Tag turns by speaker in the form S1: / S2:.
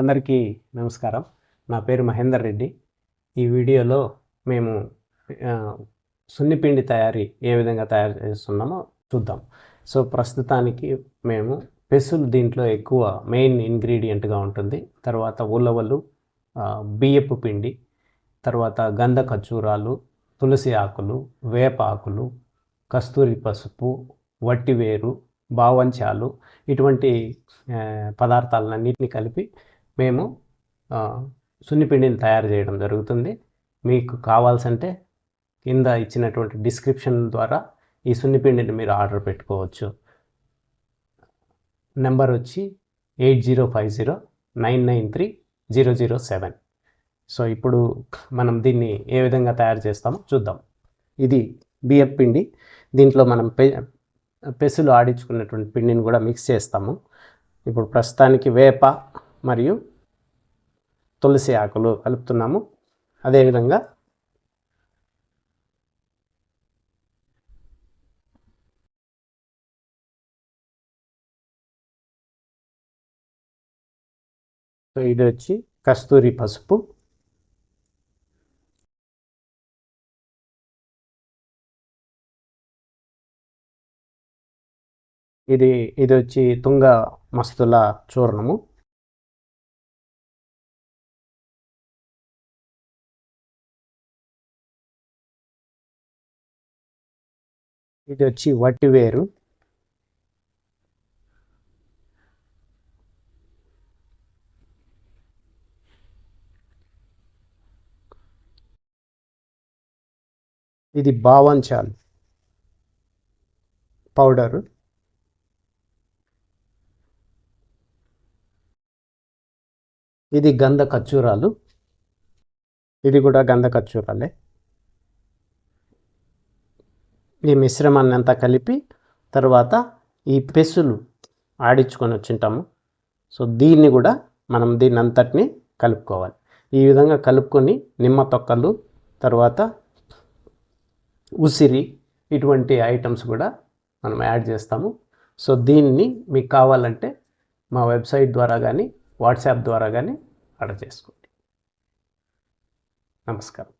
S1: అందరికీ నమస్కారం. నా పేరు మహేందర్ రెడ్డి. ఈ వీడియోలో మేము సున్నిపిండి తయారీ ఏ విధంగా తయారు చేస్తున్నామో చూద్దాం. సో ప్రస్తుతానికి మేము పెసులు దీంట్లో ఎక్కువ మెయిన్ ఇంగ్రీడియంట్గా ఉంటుంది. తర్వాత ఉలవలు బియ్యపు పిండి తర్వాత గంధ ఖర్చూరాలు తులసి ఆకులు వేప ఆకులు కస్తూరి పసుపు వట్టివేరు బావంచాలు ఇటువంటి పదార్థాలన్నింటినీ కలిపి మేము సున్నిపిండిని తయారు చేయడం జరుగుతుంది. మీకు కావాల్సంటే కింద ఇచ్చినటువంటి డిస్క్రిప్షన్ ద్వారా ఈ సున్నిపిండిని మీరు ఆర్డర్ పెట్టుకోవచ్చు. నెంబర్ వచ్చి eight zero five zero nine nine three zero zero seven. So ఇప్పుడు మనం దీన్ని ఏ విధంగా తయారు చేస్తామో చూద్దాం. ఇది బియ్యం పిండి. దీంట్లో మనం పె పెసులు ఆడించుకున్నటువంటి పిండిని కూడా మిక్స్ చేస్తాము. ఇప్పుడు ప్రస్తుతానికి వేప మరియు తులసి ఆకులు కలుపుతున్నాము. అదేవిధంగా సో ఇది వచ్చి కస్తూరి పసుపు. ఇది ఇది వచ్చి తుంగ మస్తుల చూర్ణము. ఇది వచ్చి వట్టివేరు ఇది బావంచాల్. పౌడరు. ఇది గంధ ఖర్చూరాలు ఇది కూడా గంధ ఖర్చూరాలే ఈ మిశ్రమాన్ని అంతా కలిపి తర్వాత ఈ పెసులు ఆడించుకొని వచ్చింటాము. సో దీన్ని కూడా మనం దీన్ని అంతటిని కలుపుకోవాలి. ఈ విధంగా కలుపుకొని నిమ్మ తొక్కలు తర్వాత ఉసిరి ఇటువంటి ఐటమ్స్ కూడా మనం యాడ్ చేస్తాము. సో దీన్ని మీకు కావాలంటే మా వెబ్సైట్ ద్వారా కానీ వాట్సాప్ ద్వారా కానీ ఆర్డర్ చేసుకోండి. నమస్కారం.